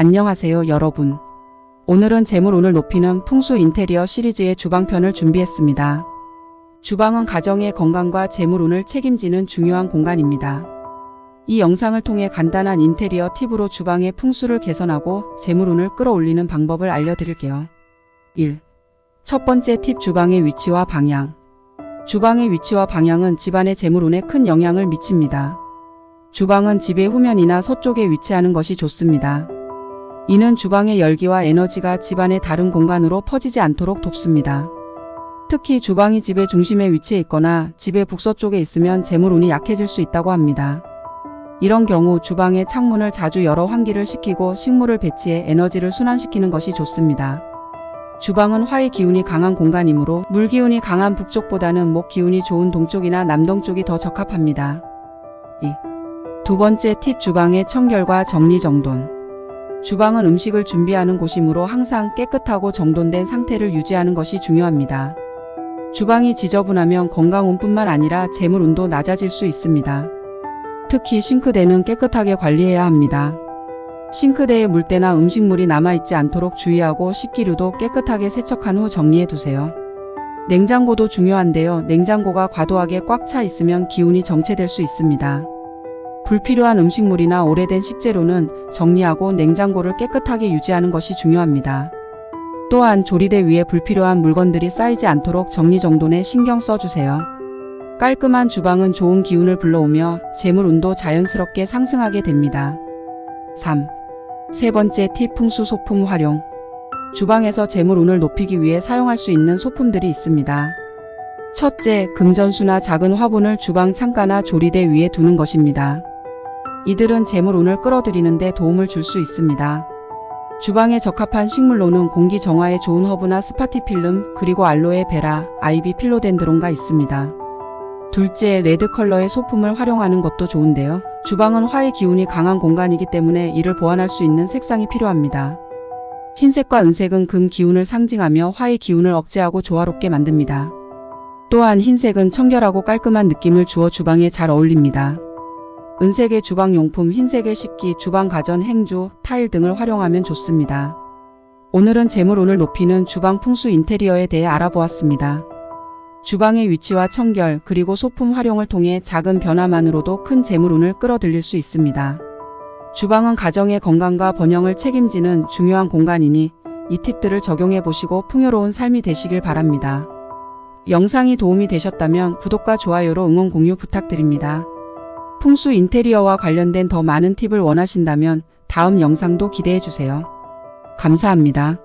안녕하세요 여러분. 오늘은 재물 운을 높이는 풍수 인테리어 시리즈의 주방편을 준비했습니다. 주방은 가정의 건강과 재물 운을 책임지는 중요한 공간입니다. 이 영상을 통해 간단한 인테리어 팁으로 주방의 풍수를 개선하고 재물 운을 끌어올리는 방법을 알려드릴게요. 1. 첫 번째 팁 주방의 위치와 방향. 주방의 위치와 방향은 집안의 재물 운에 큰 영향을 미칩니다. 주방은 집의 후면이나 서쪽에 위치하는 것이 좋습니다. 이는 주방의 열기와 에너지가 집안의 다른 공간으로 퍼지지 않도록 돕습니다. 특히 주방이 집의 중심에 위치해 있거나 집의 북서쪽에 있으면 재물운이 약해질 수 있다고 합니다. 이런 경우 주방의 창문을 자주 열어 환기를 시키고 식물을 배치해 에너지를 순환시키는 것이 좋습니다. 주방은 화의 기운이 강한 공간이므로 물 기운이 강한 북쪽보다는 목 기운이 좋은 동쪽이나 남동쪽이 더 적합합니다. 2. 두 번째 팁 주방의 청결과 정리정돈. 주방은 음식을 준비하는 곳이므로 항상 깨끗하고 정돈된 상태를 유지하는 것이 중요합니다. 주방이 지저분하면 건강운뿐만 아니라 재물운도 낮아질 수 있습니다. 특히 싱크대는 깨끗하게 관리해야 합니다. 싱크대에 물때나 음식물이 남아있지 않도록 주의하고 식기류도 깨끗하게 세척한 후 정리해 두세요. 냉장고도 중요한데요. 냉장고가 과도하게 꽉 차 있으면 기운이 정체될 수 있습니다. 불필요한 음식물이나 오래된 식재료는 정리하고 냉장고를 깨끗하게 유지하는 것이 중요합니다. 또한 조리대 위에 불필요한 물건들이 쌓이지 않도록 정리정돈에 신경 써주세요. 깔끔한 주방은 좋은 기운을 불러오며 재물 운도 자연스럽게 상승하게 됩니다. 3. 세 번째 팁 풍수 소품 활용. 주방에서 재물 운을 높이기 위해 사용할 수 있는 소품들이 있습니다. 첫째, 금전수나 작은 화분을 주방 창가나 조리대 위에 두는 것입니다. 이들은 재물운을 끌어들이는데 도움을 줄 수 있습니다. 주방에 적합한 식물로는 공기 정화에 좋은 허브나 스파티필름, 그리고 알로에 베라, 아이비 필로덴드론가 있습니다. 둘째, 레드 컬러의 소품을 활용하는 것도 좋은데요. 주방은 화의 기운이 강한 공간이기 때문에 이를 보완할 수 있는 색상이 필요합니다. 흰색과 은색은 금 기운을 상징하며 화의 기운을 억제하고 조화롭게 만듭니다. 또한 흰색은 청결하고 깔끔한 느낌을 주어 주방에 잘 어울립니다. 은색의 주방 용품, 흰색의 식기, 주방 가전, 행주, 타일 등을 활용하면 좋습니다. 오늘은 재물운을 높이는 주방 풍수 인테리어에 대해 알아보았습니다. 주방의 위치와 청결 그리고 소품 활용을 통해 작은 변화만으로도 큰 재물운을 끌어들일 수 있습니다. 주방은 가정의 건강과 번영을 책임지는 중요한 공간이니 이 팁들을 적용해 보시고 풍요로운 삶이 되시길 바랍니다. 영상이 도움이 되셨다면 구독과 좋아요로 응원 공유 부탁드립니다. 풍수 인테리어와 관련된 더 많은 팁을 원하신다면 다음 영상도 기대해 주세요. 감사합니다.